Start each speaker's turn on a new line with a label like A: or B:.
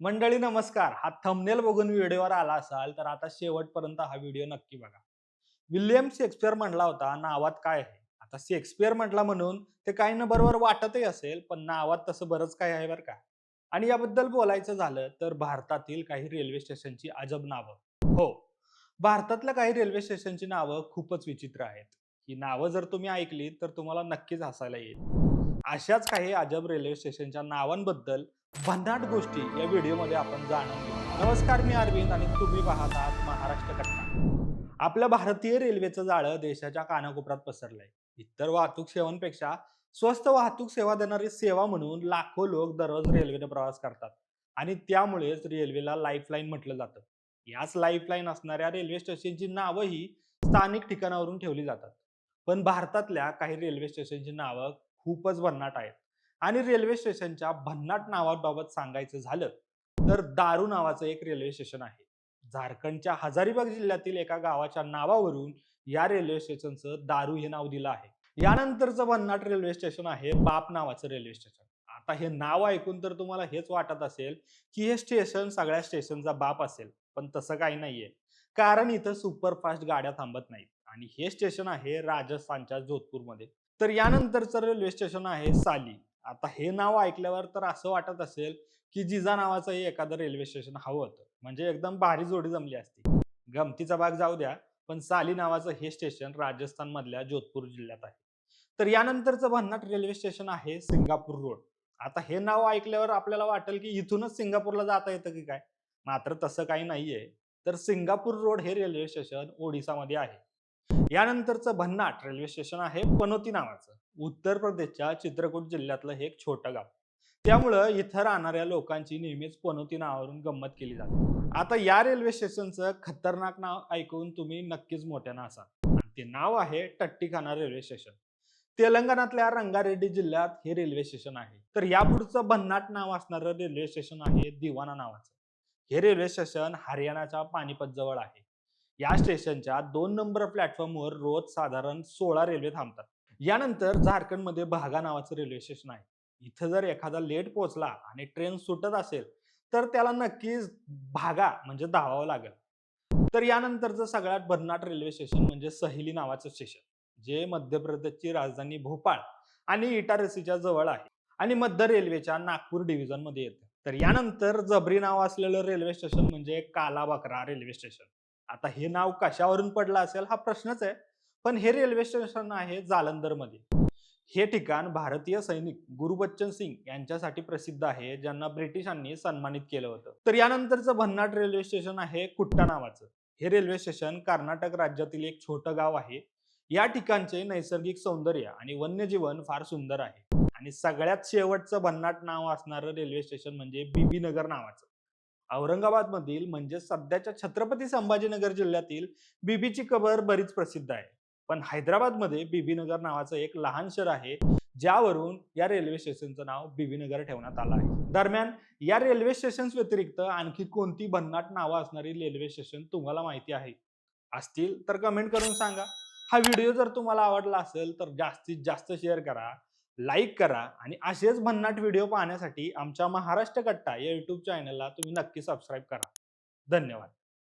A: मंडळी नमस्कार. हा थंबनेल बघून व्हिडिओवर आला असाल तर आता शेवटपर्यंत हा व्हिडिओ नक्की बघा. विल्यम शेक्सपियर म्हणला होता नावात काय आहे? आता शेक्सपियर म्हटला म्हणून ते काही ना बरोबर वाटतही असेल पण नावात तसं बरंच काय आहे बरं का. आणि याबद्दल बोलायचं झालं तर भारतातील काही रेल्वे स्टेशनची अजब नावं. हो भारतातल्या काही रेल्वे स्टेशनची नावं खूपच विचित्र आहेत. ही नावं जर तुम्ही ऐकली तर तुम्हाला नक्कीच हसायला येईल. अशाच काही अजब रेल्वे स्टेशनच्या नावांबद्दल भन्नाट गोष्टी या व्हिडिओमध्ये आपण जाणून घेऊ. नमस्कार मी अरविंद आणि तुम्ही पाहत आहात महाराष्ट्र कट्टा आपल्या भारतीय रेल्वेचं जाळं देशाच्या कानाकोपऱ्यात पसरलंय. इतर वाहतूक सेवांपेक्षा स्वस्त वाहतूक सेवा देणारी सेवा म्हणून लाखो लोक दररोज रेल्वेने प्रवास करतात आणि त्यामुळेच रेल्वेला लाईफलाईन म्हटलं जातं. याच लाईफलाईन असणाऱ्या रेल्वे स्टेशनची नावंही स्थानिक ठिकाणावरून ठेवली जातात. पण भारतातल्या काही रेल्वे स्टेशनची नावं खूपच भन्नाट आहेत. आणि रेल्वे स्टेशनच्या भन्नाट नावाबाबत सांगायचं झालं तर दारू नावाचं एक रेल्वे स्टेशन आहे. झारखंडच्या हजारीबाग जिल्ह्यातील एका गावाच्या नावावरून या रेल्वे स्टेशनचं दारू हे नाव दिलं आहे. यानंतरचं भन्नाट रेल्वे स्टेशन आहे बाप नावाचं रेल्वे स्टेशन. आता हे नाव ऐकून तर तुम्हाला हेच वाटत असेल की हे स्टेशन सगळ्या स्टेशनचा बाप असेल पण तसं काही नाहीये. कारण इथं सुपरफास्ट गाड्या थांबत नाहीत. आणि हे स्टेशन आहे राजस्थानच्या जोधपूरमध्ये. तर यानंतरचं रेल्वे स्टेशन आहे साली. आता हे नाव ऐकल्यावर तर असं वाटत असेल की जिजा नावाचंही एखादं रेल्वे स्टेशन हवं होतं. म्हणजे एकदम भारी जोडी जमली असती. गमतीचा भाग जाऊ द्या पण साली नावाचं हे स्टेशन राजस्थान मधल्या जोधपूर जिल्ह्यात आहे. तर यानंतरचं भन्नाट रेल्वे स्टेशन आहे सिंगापूर रोड. आता हे नाव ऐकल्यावर आपल्याला वाटेल की इथूनच सिंगापूरला जाता येतं की काय? मात्र तसं काही नाहीये. तर सिंगापूर रोड हे रेल्वे स्टेशन ओडिसामध्ये आहे. यानंतरचं भन्नाट रेल्वे स्टेशन आहे पनोती नावाचं. उत्तर प्रदेशच्या चित्रकूट जिल्ह्यातलं हे एक छोटं गाव. त्यामुळं इथं राहणाऱ्या लोकांची नेहमीच पनोती नावावरून गंमत केली जाते. आता या रेल्वे स्टेशनचं खतरनाक नाव ऐकून तुम्ही नक्कीच मोठ्यानं असाल. आणि ते नाव आहे टट्टीखाना रेल्वे स्टेशन तेलंगणातल्या रंगारेड्डी जिल्ह्यात हे रेल्वे स्टेशन आहे. तर यापुढचं भन्नाट नाव असणारं रेल्वे स्टेशन आहे दिवाना नावाचं. हे रेल्वे स्टेशन हरियाणाच्या पानिपत जवळ आहे. या स्टेशनच्या दोन नंबर प्लॅटफॉर्मवर रोज साधारण सोळा रेल्वे थांबतात. यानंतर झारखंडमध्ये भागा नावाचं रेल्वे स्टेशन आहे. इथं जर एखादा लेट पोहोचला आणि ट्रेन सुटत असेल तर त्याला नक्कीच भागा म्हणजे धावावं लागेल. तर यानंतरचं सगळ्यात भन्नाट रेल्वे स्टेशन म्हणजे सहेली नावाचं स्टेशन जे मध्य प्रदेशची राजधानी भोपाळ आणि इटारसीच्या जवळ आहे आणि मध्य रेल्वेच्या नागपूर डिव्हिजनमध्ये येतं. तर यानंतर जबरी नाव असलेलं रेल्वे स्टेशन म्हणजे कालाबाकरा रेल्वे स्टेशन. आता हे नाव कशावरून पडलं असेल हा प्रश्नच आहे. पण हे रेल्वे स्टेशन आहे जालंधरमध्ये हे ठिकाण भारतीय सैनिक गुरुबच्चन सिंग यांच्यासाठी प्रसिद्ध आहे ज्यांना ब्रिटिशांनी सन्मानित केलं होतं. तर यानंतरचं भन्नाट रेल्वे स्टेशन आहे कुट्टा नावाचं. हे रेल्वे स्टेशन कर्नाटक राज्यातील एक छोटं गाव आहे. या ठिकाणचे नैसर्गिक सौंदर्य आणि वन्यजीवन फार सुंदर आहे. आणि सगळ्यात शेवटचं भन्नाट नाव असणारं रेल्वे स्टेशन म्हणजे बीबीनगर नावाचं. औरंगाबाद मधील म्हणजे सध्याच्या छत्रपती संभाजीनगर जिल्ह्यातील बीबीची कबर बरीच प्रसिद्ध आहे. पण हैदराबादमध्ये बीबीनगर नावाचं एक लहान शहर आहे ज्यावरून या रेल्वे स्टेशनचं नाव बीबीनगर ठेवण्यात आलं आहे. दरम्यान या रेल्वे स्टेशन व्यतिरिक्त आणखी कोणती भन्नाट नावं असणारी रेल्वे स्टेशन तुम्हाला माहिती आहे? असतील तर कमेंट करून सांगा. हा व्हिडिओ जर तुम्हाला आवडला असेल तर जास्तीत जास्त शेअर करा. लाईक करा आणि असेच भन्नाट व्हिडिओ पाहण्यासाठी आमच्या महाराष्ट्र कट्टा या यूट्यूब चॅनलला तुम्ही नक्की सबस्क्राईब करा. धन्यवाद.